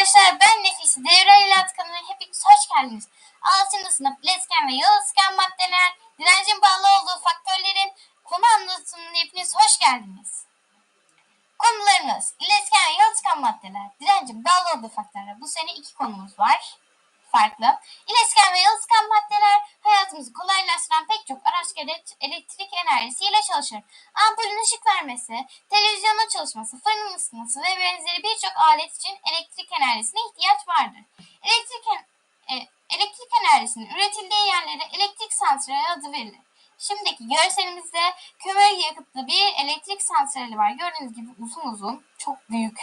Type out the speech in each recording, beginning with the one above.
Arkadaşlar. Ben Nefise. Devre İlat hepiniz hoş geldiniz. 6. sınıf iletken ve yalıtkan maddeler, direncin bağlı olduğu faktörlerin konu anlatımına hepiniz hoş geldiniz. Konularımız iletken ve yalıtkan maddeler, direncin bağlı olduğu faktörler. Bu sene iki konumuz var. Farklı. İletken ve yalıtkan maddeler hayatımızı kolaylaştıran pek çok araç gereç elektrik enerjisiyle çalışır. Ampulün ışık vermesi, televizyonun çalışması, fırının ısınması ve benzeri birçok alet için elektrik enerjisine ihtiyaç vardır. Elektrik, en- e, elektrik enerjisinin üretildiği yerlere elektrik santrali adı verilir. Şimdiki görselimizde kömür yakıtlı bir elektrik santrali var. Gördüğünüz gibi uzun uzun, çok büyük.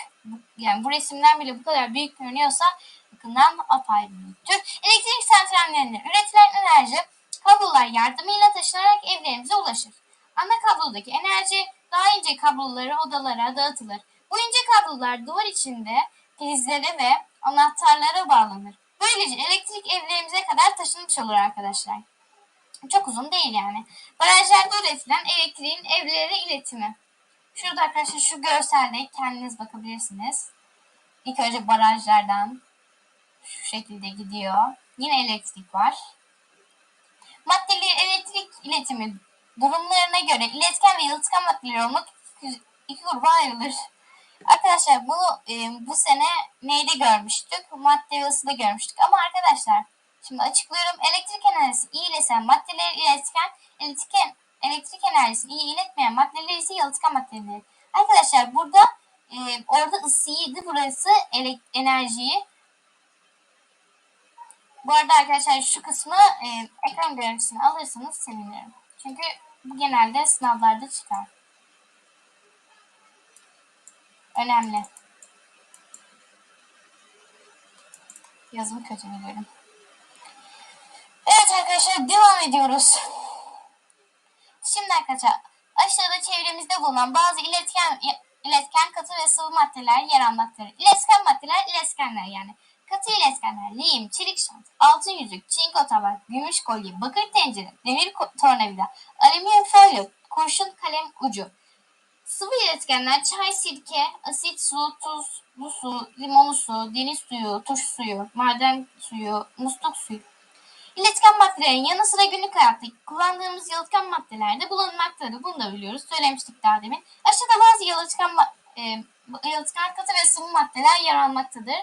Yani bu resimden bile bu kadar büyük görünüyorsa yakından apayrı büyüktür. Elektrik santrallerinde üretilen enerji kablolar yardımıyla taşınarak evlerimize ulaşır. Ana kablodaki enerji daha ince kablolara odalara dağıtılır. Bu ince kablolar duvar içinde prizlere ve anahtarlara bağlanır. Böylece elektrik evlerimize kadar taşınmış olur arkadaşlar. Çok uzun değil yani. Barajlarda üretilen elektriğin evlere iletimi. Şurada arkadaşlar şu görselde kendiniz bakabilirsiniz. İlk önce barajlardan şu şekilde gidiyor. Yine elektrik var. Maddeli elektrik iletimi durumlarına göre iletken ve yalıtkan maddeler olmak iki gruba ayrılır. Arkadaşlar bunu e, bu sene neyde görmüştük? Madde ve ısıda görmüştük. Ama arkadaşlar şimdi açıklıyorum. Elektrik enerjisi iyi ileten maddeler iletken, elektrik, elektrik enerjisi iyi iletmeyen maddeler ise yalıtkan maddeler. Arkadaşlar burada e, orada ısıydı. Burası elek- enerjiyi. Bu arada arkadaşlar şu kısmı e, ekran görüntüsünü alırsanız sevinirim. Çünkü bu genelde sınavlarda çıkar. Önemli. Yazımı kötü biliyorum. Arkadaşlar devam ediyoruz. Şimdi arkadaşlar aşağıda çevremizde bulunan bazı iletken iletken katı ve sıvı maddeler yer almaktadır. İletken maddeler iletkenler yani. Katı iletkenler lehim, çelik şant, altın yüzük, çinko tabak, gümüş kolye, bakır tencere, demir tornavida, alüminyum folyo, kurşun kalem ucu. Sıvı iletkenler çay, sirke, asit su, tuz, bu su, limonlu su, deniz suyu, turşu suyu, maden suyu, musluk suyu. İletken maddelerin yanı sıra günlük hayatta kullandığımız yalıtkan maddeler de bulunmaktadır. Bunu da biliyoruz. Söylemiştik daha demin. Aşağıda bazı yalıtkan, e, yalıtkan katı ve sıvı maddeler yer almaktadır.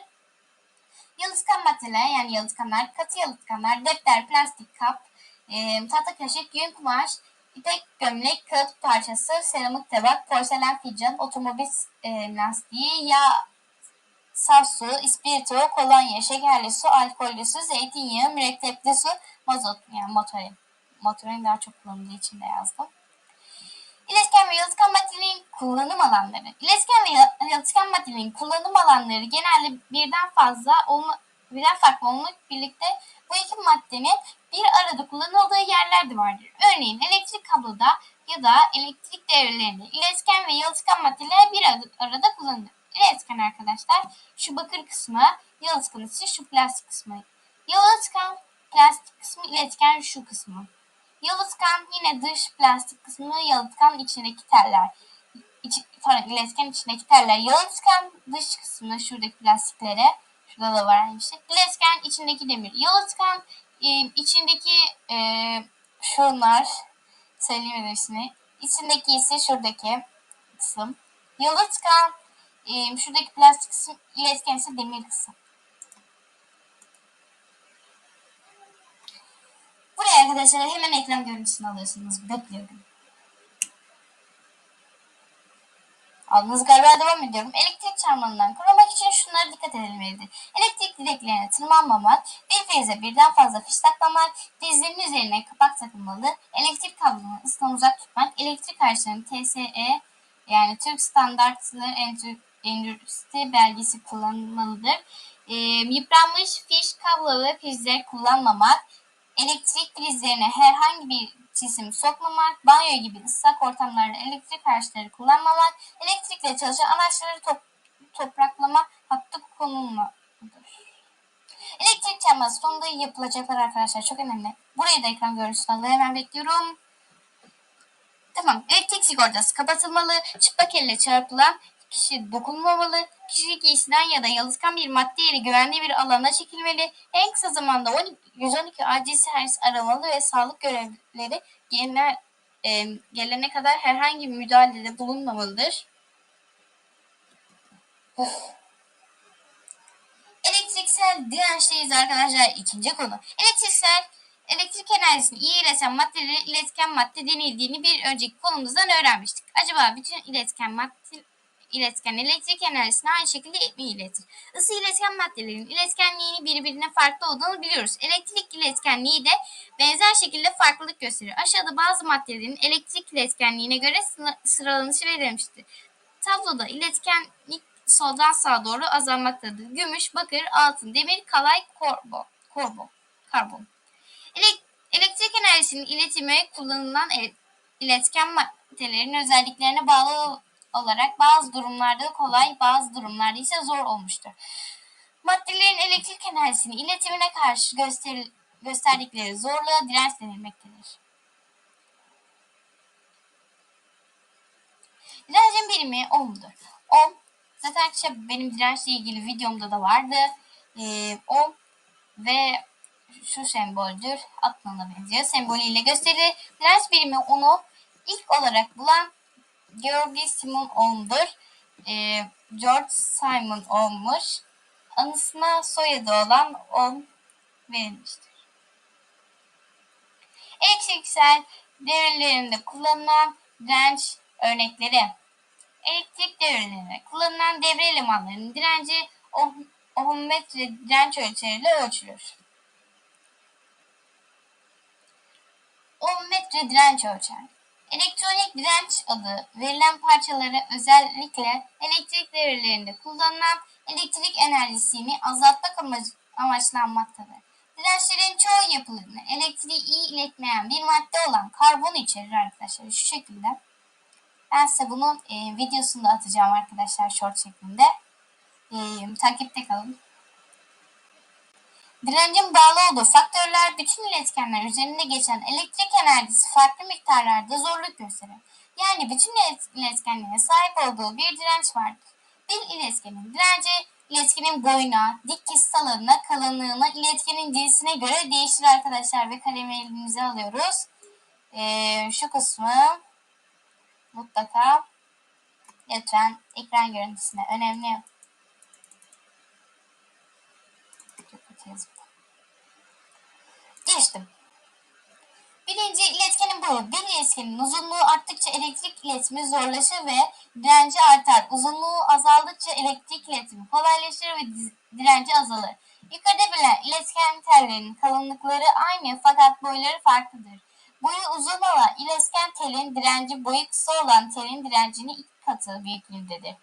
Yalıtkan maddeler yani yalıtkanlar, katı yalıtkanlar, defter, plastik kap, e, tahta kaşık, yün kumaş, ipek gömlek, kağıt parçası, seramik tabak, porselen fincan, otomobil e, lastiği, yağ, saf su, ispirto, kolonya, şekerli su, alkollü su, zeytinyağı, mürekkepli su, mazot yani motorin. Motorin daha çok kullanıldığı için de yazdım. İletken ve yalıtkan maddelerin kullanım alanları. İletken ve ya- yalıtkan maddelerin kullanım alanları genelde birden fazla olma, birden farklı olmak birlikte bu iki maddenin bir arada kullanıldığı yerler de vardır. Örneğin elektrik kabloda ya da elektrik devrelerinde iletken ve yalıtkan maddeler bir arada, arada İletken arkadaşlar şu bakır kısmı, yalıtkan ise şu plastik kısmı. Yalıtkan plastik kısmı, iletken şu kısmı. Yalıtkan yine dış plastik kısmı, yalıtkan içindeki teller. İç, pardon, iletken içindeki teller. Yalıtkan dış kısmı şuradaki plastiklere. Şurada da var aynı şey. İletken içindeki demir. Yalıtkan e, içindeki e, şunlar. Söyleyeyim hepsini. İçindeki ise şuradaki kısım. Yalıtkan e, şuradaki plastik kısım. İletken ise demir kısım. Buraya arkadaşlar hemen ekran görüntüsünü alıyorsunuz. Bekliyorum. Aldınız galiba devam ediyorum. Elektrik çarpmanından korumak için şunlara dikkat edilmelidir. Elektrik direklerine tırmanmamak, bir feyze birden fazla fiş takmamak, dizlerin üzerine kapak takılmalı, elektrik kablonun ısıdan uzak tutmak, elektrik araçlarının TSE yani Türk Standartları Endü- Endüstri belgesi kullanılmalıdır. Ee, yıpranmış fiş, kablo ve kullanmamak, elektrik prizlerine herhangi bir cisim sokmamak, banyo gibi ıslak ortamlarda elektrik araçları kullanmamak, elektrikle çalışan araçları top, topraklama hattı konulmalıdır. Elektrik çarpması sonunda yapılacaklar arkadaşlar çok önemli. Burayı da ekran görüntüsü alıyorum hemen bekliyorum. Tamam. Elektrik sigortası kapatılmalı. Çıplak elle çarpılan kişi dokunmamalı. Kişi giysinden ya da yalıtkan bir madde ile güvenli bir alana çekilmeli. En kısa zamanda 12, 112 acil servis aramalı ve sağlık görevlileri gelene, e, gelene kadar herhangi bir müdahalede bulunmamalıdır. Of. Elektriksel dirençteyiz arkadaşlar. İkinci konu. Elektriksel elektrik enerjisini iyi ileten maddelere iletken madde denildiğini bir önceki konumuzdan öğrenmiştik. Acaba bütün iletken madde iletken elektrik enerjisini aynı şekilde mi iletir? Isı iletken maddelerin iletkenliğini birbirine farklı olduğunu biliyoruz. Elektrik iletkenliği de benzer şekilde farklılık gösteriyor. Aşağıda bazı maddelerin elektrik iletkenliğine göre sıralanışı verilmiştir. Tabloda iletkenlik soldan sağa doğru azalmaktadır. Gümüş, bakır, altın, demir, kalay, korbo, korbo, karbon. Elektrik enerjisinin iletime kullanılan iletken maddelerin özelliklerine bağlı olarak bazı durumlarda kolay, bazı durumlarda ise zor olmuştur. Maddelerin elektrik enerjisini iletimine karşı göster gösterdikleri zorluğa direnç denilmektedir. Direncin birimi ohm'dur. Ohm, zaten işte benim dirençle ilgili videomda da vardı. Ee, ohm ve şu semboldür. Aklına benziyor. Sembolüyle gösterir. Direnç birimi onu ilk olarak bulan Georgi Simon Ohm'dur. Ee, George Simon Ohm'muş. Anısına soyadı olan Ohm verilmiştir. Elektriksel devrelerinde kullanılan direnç örnekleri. Elektrik devrelerinde kullanılan devre elemanlarının direnci ohm, ohmmetre direnç ölçeriyle ölçülür. Ohmmetre direnç ölçer. Elektronik direnç adı verilen parçalara özellikle elektrik devrelerinde kullanılan elektrik enerjisini azaltmak amacı, amaçlanmaktadır. Dirençlerin çoğu yapılarını elektriği iyi iletmeyen bir madde olan karbon içerir arkadaşlar şu şekilde. Ben size bunun e, videosunu da atacağım arkadaşlar short şeklinde. E, takipte kalın. Direncin bağlı olduğu faktörler bütün iletkenler üzerinde geçen elektrik enerjisi farklı miktarlarda zorluk gösterir. Yani bütün iletkenlere sahip olduğu bir direnç vardır. Bir iletkenin direnci iletkenin boyuna, dik kesit alanına, kalınlığına, iletkenin cinsine göre değişir arkadaşlar ve kalemi elimize alıyoruz. Ee, şu kısmı mutlaka lütfen ekran görüntüsüne önemli. Geçtim. Birinci iletkenin boyu. Bir iletkenin uzunluğu arttıkça elektrik iletimi zorlaşır ve direnci artar. Uzunluğu azaldıkça elektrik iletimi kolaylaşır ve direnci azalır. Yukarıda verilen iletken tellerinin kalınlıkları aynı fakat boyları farklıdır. Boyu uzun olan iletken telin direnci boyu kısa olan telin direncini iki katı büyüklüğündedir.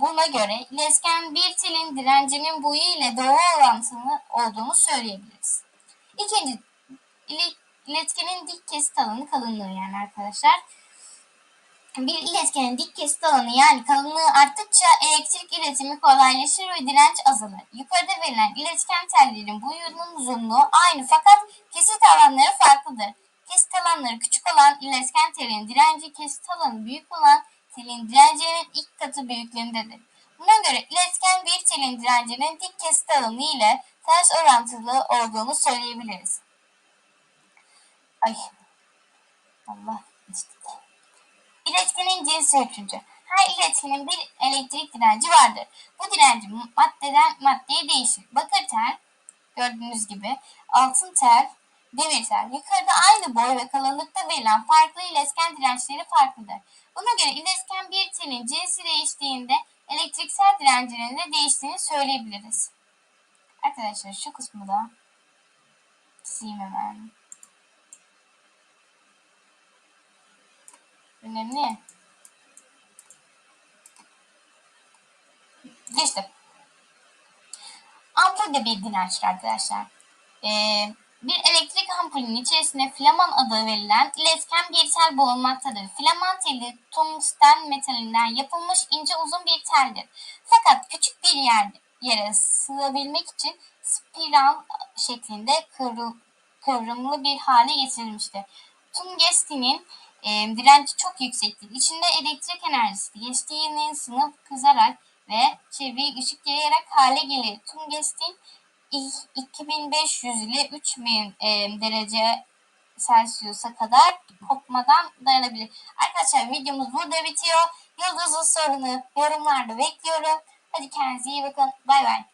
Buna göre iletken bir telin direncinin boyu ile doğru orantılı olduğunu söyleyebiliriz. İkinci, iletkenin dik kesit alanı kalınlığı yani arkadaşlar. Bir iletkenin dik kesit alanı yani kalınlığı arttıkça elektrik iletimi kolaylaşır ve direnç azalır. Yukarıda verilen iletken tellerin boyunun uzunluğu aynı fakat kesit alanları farklıdır. Kesit alanları küçük olan iletken telin direnci kesit alanı büyük olan telin direncinin ilk katı büyüklüğündedir. Buna göre iletken bir telin direncinin dik kesit alanı ile ters orantılı olduğunu söyleyebiliriz. Ay. Allah. İletkenin cinsi üçüncü. Her iletkenin bir elektrik direnci vardır. Bu direnci maddeden maddeye değişir. Bakır tel, gördüğünüz gibi, altın tel, demir tel. Yukarıda aynı boy ve kalınlıkta verilen farklı iletken dirençleri farklıdır. Buna göre iletken bir telin cinsi değiştiğinde elektriksel direncinin de değiştiğini söyleyebiliriz. Arkadaşlar şu kısmı da sileyim hemen. Önemli. Geçtim. Ampul de bir dirençtir arkadaşlar. Ee, Bir elektrik ampulünün içerisinde filaman adı verilen iletken bir tel bulunmaktadır. Filaman teli tungsten metalinden yapılmış ince uzun bir teldir. Fakat küçük bir yer, yere sığabilmek için spiral şeklinde kıvrı- kıvrımlı bir hale getirilmiştir. Tungstinin e, direnci çok yüksektir. İçinde elektrik enerjisi geçtiğinin sınıf kızarak ve çevreye ışık yayarak hale gelir. Tungsten 2500 ile 3000 e, derece Celsius'a kadar kopmadan dayanabilir. Arkadaşlar videomuz burada bitiyor. Yıldızlı sorunu yorumlarda bekliyorum. Hadi kendinize iyi bakın. Bay bay.